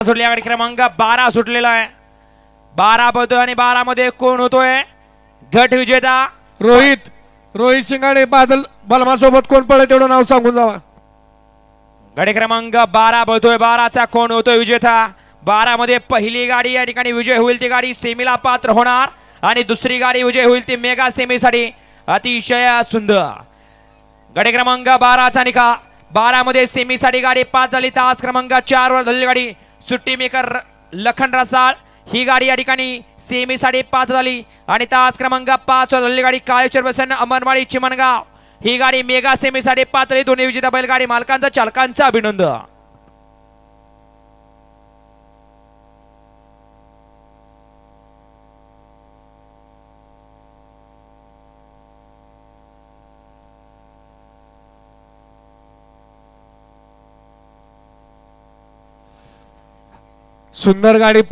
सुटली गाडी क्रमांक बारा सुटलेला आहे. बारा बदल आणि बारा मध्ये कोण होतोय? गट विजेता रोहित रोहित शिंगाडे बादल बलमा सोबत कोण पडे तेवढं नाव सांगून जावा. गाडी क्रमांक बारा बघतोय बाराचा कोण होतोय विजेता? बारा मध्ये पहिली गाडी या ठिकाणी विजय होईल ती गाडी सेमीला पात्र होणार आणि दुसरी गाडी विजय होईल ती मेगा सेमीसाठी अतिशय सुंदर. गाडी क्रमांक बाराचा निकाल. बारा मध्ये सेमीसाठी गाडी पाच झाली. तास क्रमांक चार वर झालेली गाडी सुट्टी मेकर लखन रसाळ. ही गाडी या ठिकाणी सेमीसाठी पाच झाली. आणि तास क्रमांक पाच झालेली गाडी काळेश्वर बसन अमरवाडी चिमणगाव. ही गाडी मेगा साडे पाच झाली. दोन्ही विजेता बैलगाडी मालकांचा चालकांचा अभिनंदन. सुंदर गाडी